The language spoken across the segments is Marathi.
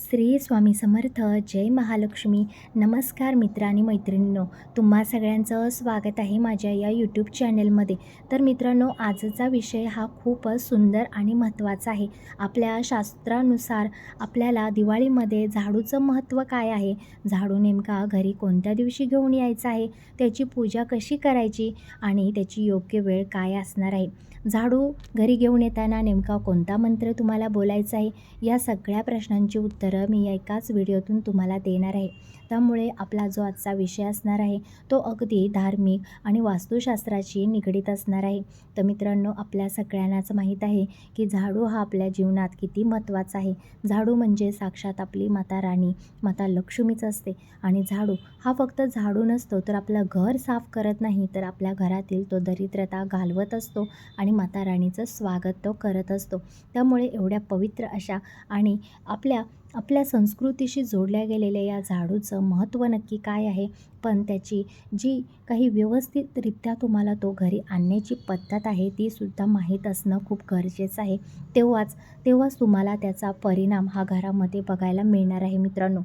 श्री स्वामी समर्थ जय महालक्ष्मी. नमस्कार मित्र आणि मैत्रिणींनो तुम्हा सगळ्यांचं स्वागत आहे माझ्या या यूट्यूब चॅनलमध्ये तर मित्रांनो आजचा विषय हा खूपच सुंदर आणि महत्त्वाचा आहे. आपल्या शास्त्रानुसार आपल्याला दिवाळीमध्ये झाडूचं महत्त्व काय आहे? झाडू नेमका घरी कोणत्या दिवशी घेऊन यायचं आहे? त्याची पूजा कशी करायची? आणि त्याची योग्य वेळ काय असणार आहे? झाडू घरी घेऊन येताना नेमका कोणता मंत्र तुम्हाला बोलायचा आहे? या सगळ्या प्रश्नांची उत्तरं मी या एकाच व्हिडिओतून तुम्हाला देणार आहे. त्यामुळे आपला जो आजचा विषय असणार आहे तो अगदी धार्मिक आणि वास्तुशास्त्राशी निगडीत असणार आहे. तर मित्रांनो आपल्या सगळ्यांनाच माहीत आहे की झाडू हा आपल्या जीवनात किती महत्त्वाचा आहे. झाडू म्हणजे साक्षात आपली माता राणी माता लक्ष्मीच असते. आणि झाडू हा फक्त झाडू नसतो तर आपलं घर साफ करत नाही तर आपल्या घरातील तो दरिद्रता घालवत असतो आणि माता राणीचं स्वागत तो करत असतो. त्यामुळे एवढ्या पवित्र अशा आणि आपल्या आपल्या संस्कृतीशी जोडल्या गेलेल्या या झाडूचं महत्त्व नक्की काय आहे? पण त्याची जी काही व्यवस्थितरित्या तुम्हाला तो घरी आणण्याची पद्धत आहे ती सुद्धा माहीत असणं खूप गरजेचं आहे. तेव्हाच तेव्हाच तुम्हाला त्याचा परिणाम हा घरामध्ये बघायला मिळणार आहे मित्रांनो.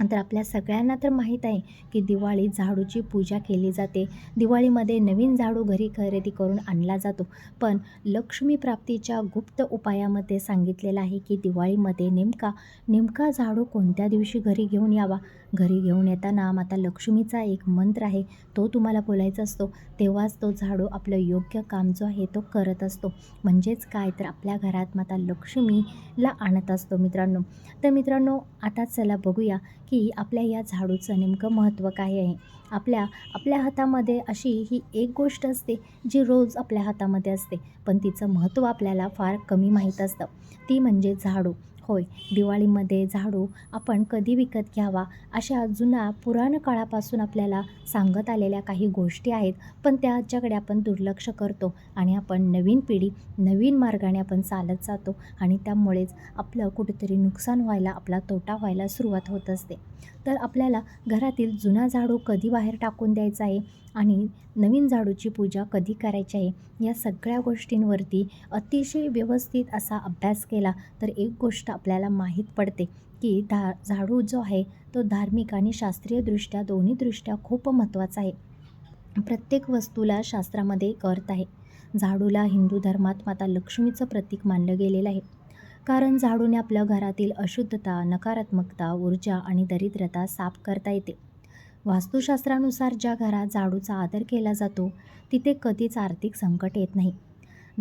तर आपल्या सगळ्यांना तर माहीत आहे की दिवाळीत झाडूची पूजा केली जाते. दिवाळीमध्ये नवीन झाडू घरी खरेदी करून आणला जातो. पण लक्ष्मी प्राप्तीच्या गुप्त उपायामध्ये सांगितलेलं आहे की दिवाळीमध्ये नेमका नेमका झाडू कोणत्या दिवशी घरी घेऊन यावा? घरी घेऊन येताना माता लक्ष्मीचा एक मंत्र आहे. तो तुम्हाला बोलायचा असतो. तेव्हाच तो झाडू आपलं योग्य काम जो आहे तो करत असतो. म्हणजेच काय? तर आपल्या घरात माता लक्ष्मीला आणत असतो मित्रांनो. तर मित्रांनो आता चला बघूया की आपल्या या झाडूचं नेमकं महत्त्व काय आहे? आपल्या आपल्या हातामध्ये अशी ही एक गोष्ट असते जी रोज आपल्या हातामध्ये असते. पण तिचं महत्त्व आपल्याला फार कमी माहीत असतं. ती म्हणजे झाडू. होय दिवाळीमध्ये झाडू आपण कधी विकत घ्यावा अशा जुना पुराण काळापासून आपल्याला सांगत आलेल्या काही गोष्टी आहेत. पण त्याच्याकडे आपण दुर्लक्ष करतो आणि आपण नवीन पिढी नवीन मार्गाने आपण चालत जातो आणि त्यामुळेच आपलं कुठेतरी नुकसान व्हायला आपला तोटा व्हायला सुरुवात होत असते. तर आपल्याला घरातील जुना झाडू कधी बाहेर टाकून द्यायचा आहे आणि नवीन झाडूची पूजा कधी करायची आहे या सगळ्या गोष्टींवरती अतिशय व्यवस्थित असा अभ्यास केला तर एक गोष्ट आपल्याला माहीत पडते की धा झाडू जो आहे तो धार्मिक आणि शास्त्रीयदृष्ट्या दोन्ही दृष्ट्या खूप महत्त्वाचा आहे. प्रत्येक वस्तूला शास्त्रामध्ये एक अर्थ आहे. झाडूला हिंदू धर्मात माता लक्ष्मीचं प्रतीक मानलं गेलेलं आहे. कारण झाडूने आपल्या घरातील अशुद्धता नकारात्मकता ऊर्जा आणि दरिद्रता साफ करता येते. वास्तुशास्त्रानुसार ज्या घरात झाडूचा आदर केला जातो तिथे कधीच आर्थिक संकट येत नाही.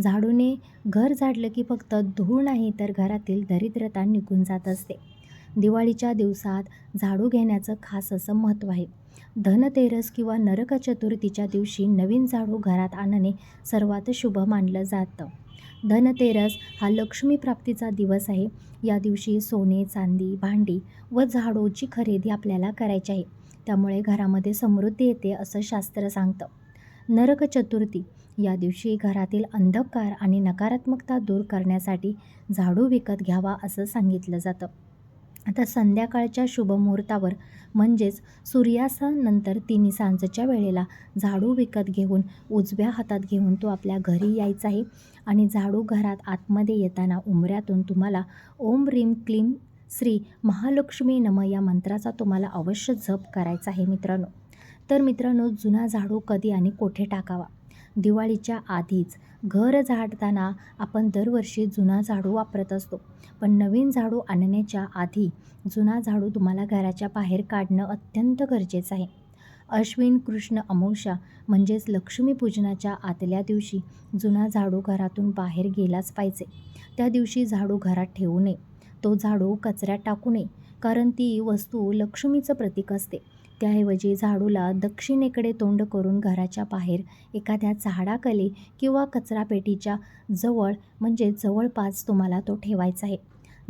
झाडूने घर झाडलं की फक्त धूळ नाही तर घरातील दरिद्रता निघून जात असते. दिवाळीच्या दिवसात झाडू घेण्याचं खास असं महत्त्व आहे. धनतेरस किंवा नरक चतुर्थीच्या दिवशी नवीन झाडू घरात आणणे सर्वात शुभ मानलं जातं. धनतेरस हा लक्ष्मी प्राप्तीचा दिवस आहे. या दिवशी सोने चांदी भांडी व झाडूची खरेदी आपल्याला करायची आहे. त्यामुळे घरामध्ये समृद्धी येते असं शास्त्र सांगतं. नरक चतुर्थी या दिवशी घरातील अंधकार आणि नकारात्मकता दूर करण्यासाठी झाडू विकत घ्यावा असं सांगितलं जातं. आता संध्याकाळच्या शुभमुहूर्तावर म्हणजेच सूर्यास्तानंतर तिन्ही सांजच्या वेळेला झाडू विकत घेऊन उजव्या हातात घेऊन तो आपल्या घरी यायचा आहे. आणि झाडू घरात आतमध्ये येताना उमऱ्यातून तुम्हाला ओम रीम क्लीम श्री महालक्ष्मी नम या मंत्राचा तुम्हाला अवश्य जप करायचा आहे मित्रांनो. तर मित्रांनो जुना झाडू कधी आणि कोठे टाकावा? दिवाळीच्या आधीच. घर झाडताना आपण दरवर्षी जुना झाडू वापरत असतो. पण नवीन झाडू आणण्याच्या आधी जुना झाडू तुम्हाला घराच्या बाहेर काढणं अत्यंत गरजेचं आहे. अश्विन कृष्ण अमावस्या म्हणजेच लक्ष्मीपूजनाच्या आतल्या दिवशी जुना झाडू घरातून बाहेर गेलाच पाहिजे. त्या दिवशी झाडू घरात ठेवू नये. तो झाडू कचऱ्यात टाकू नये. कारण ती वस्तू लक्ष्मीचं प्रतीक असते. त्याऐवजी झाडूला दक्षिणेकडे तोंड करून घराच्या बाहेर एखाद्या झाडाखाली किंवा कचरापेटीच्या जवळ म्हणजे जवळपास तुम्हाला तो ठेवायचा आहे.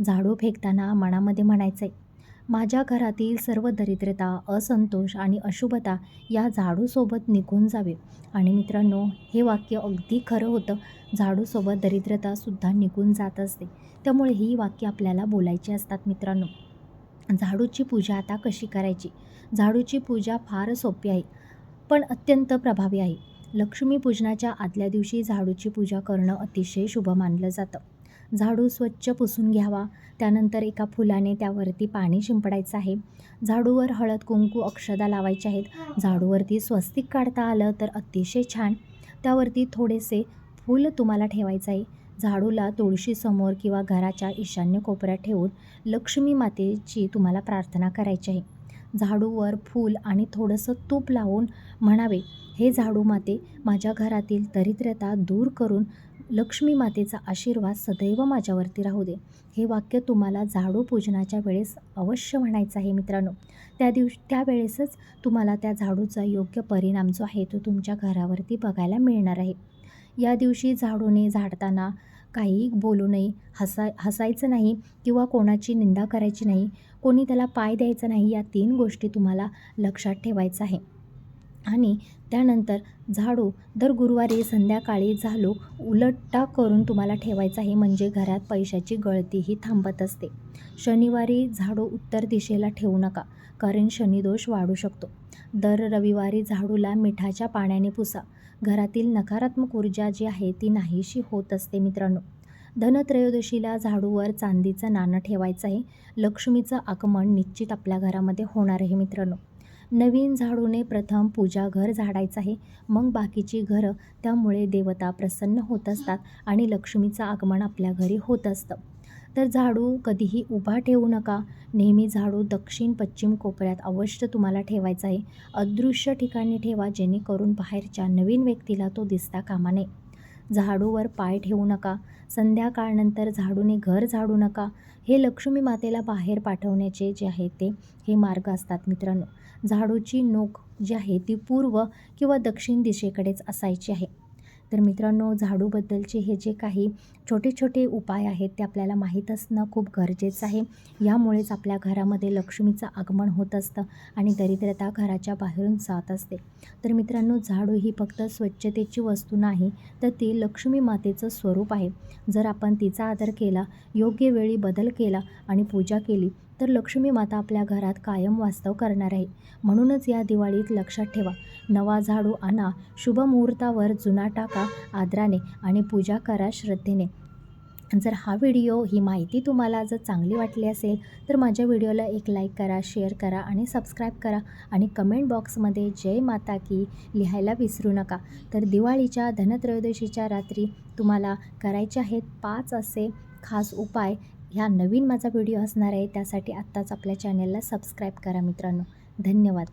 झाडू फेकताना मनामध्ये म्हणायचं आहे माझ्या घरातील सर्व दरिद्रता असंतोष आणि अशुभता या झाडूसोबत निघून जावे. आणि मित्रांनो हे वाक्य अगदी खरं होतं. झाडूसोबत दरिद्रतासुद्धा निघून जात असते. त्यामुळे ही वाक्य आपल्याला बोलायची असतात मित्रांनो. झाडूची पूजा आता कशी करायची? झाडूची पूजा फार सोपी आहे पण अत्यंत प्रभावी आहे. लक्ष्मीपूजनाच्या आदल्या दिवशी झाडूची पूजा करणं अतिशय शुभ मानलं जातं. झाडू स्वच्छ पुसून घ्यावा त्यानंतर एका फुलाने त्यावरती पाणी शिंपडायचं आहे. झाडूवर हळद कुंकू अक्षदा लावायचे आहेत. झाडूवरती स्वस्तिक काढता आलं तर अतिशय छान. त्यावरती थोडेसे फूल तुम्हाला ठेवायचं आहे. झाडूला तुळशीसमोर किंवा घराच्या ईशान्य कोपऱ्यात ठेवून लक्ष्मी मातेची तुम्हाला प्रार्थना करायची आहे. झाडूवर फूल आणि थोडंसं तूप लावून म्हणावे हे झाडू माते माझ्या घरातील दरिद्रता दूर करून लक्ष्मी मातेचा आशीर्वाद सदैव माझ्यावरती राहू दे. हे वाक्य तुम्हाला झाडू पूजनाच्या वेळेस अवश्य म्हणायचं आहे मित्रांनो. त्या दिवशी त्यावेळेसच तुम्हाला त्या झाडूचा योग्य परिणाम जो आहे तो तुमच्या घरावरती बघायला मिळणार आहे. या दिवशी झाडूने झाडताना काही बोलू नये हसा हसायचं नाही किंवा कोणाची निंदा करायची नाही कोणी त्याला पाय द्यायचा नाही या तीन गोष्टी तुम्हाला लक्षात ठेवायचं आहे. आणि त्यानंतर झाडू दर गुरुवारी संध्याकाळी झाडू उलटा करून तुम्हाला ठेवायचं आहे. म्हणजे घरात पैशाची गळतीही थांबत असते. शनिवारी झाडू उत्तर दिशेला ठेवू नका कारण शनिदोष वाढू शकतो. दर रविवारी झाडूला मिठाच्या पाण्याने पुसा. घरातील नकारात्मक ऊर्जा जी आहे ती नाहीशी होत असते मित्रांनो. धनत्रयोदशीला झाडूवर चांदीचं नाणं ठेवायचं आहे. लक्ष्मीचं आगमन निश्चित आपल्या घरामध्ये होणार आहे मित्रांनो. नवीन झाडूने प्रथम पूजा घर झाडायचं आहे. मग बाकीची घरं त्यामुळे देवता प्रसन्न होत असतात आणि लक्ष्मीचं आगमन आपल्या घरी होत असतं. तर झाडू कधीही उभा ठेवू नका. नेहमी झाडू दक्षिण पश्चिम कोपऱ्यात अवश्य तुम्हाला ठेवायचा आहे. अदृश्य ठिकाणी ठेवा जेणेकरून बाहेरच्या नवीन व्यक्तीला तो दिसता कामा नये. झाडूवर पाय ठेवू नका. संध्याकाळनंतर झाडूने घर झाडू नका. हे लक्ष्मी मातेला बाहेर पाठवण्याचे जे आहे ते हे मार्ग असतात मित्रांनो. झाडूची नोक जी आहे ती पूर्व किंवा दक्षिण दिशेकडेच असायची आहे. तर मित्रांनो झाडूबद्दलचे हे जे काही छोटे छोटे उपाय आहेत ते आपल्याला माहीत असणं खूप गरजेचं आहे. यामुळेच आपल्या घरामध्ये लक्ष्मीचं आगमन होत असतं आणि दरिद्रता घराच्या बाहेरून जात असते. तर मित्रांनो झाडू ही फक्त स्वच्छतेची वस्तू नाही तर ती लक्ष्मी मातेचं स्वरूप आहे. जर आपण तिचा आदर केला योग्य वेळी बदल केला आणि पूजा केली तर लक्ष्मी माता आपल्या घरात कायम वास्तव करणार आहे. म्हणूनच या दिवाळीत लक्षात ठेवा नवा झाडू आणा शुभ मुहूर्तावर जुना टाका आदराने आणि पूजा करा श्रद्धेने. जर हा व्हिडिओ ही माहिती तुम्हाला जर चांगली वाटली असेल तर माझ्या व्हिडिओला एक लाईक करा शेअर करा आणि सबस्क्राईब करा आणि कमेंट बॉक्समध्ये जय माता की लिहायला विसरू नका. तर दिवाळीच्या धनत्रयोदशीच्या रात्री तुम्हाला करायचे आहेत पाच असे खास उपाय ह्या नवीन माझा व्हिडिओ असणार आहे त्यासाठी आत्ताच आपल्या चॅनलला सबस्क्राईब करा मित्रांनो. धन्यवाद.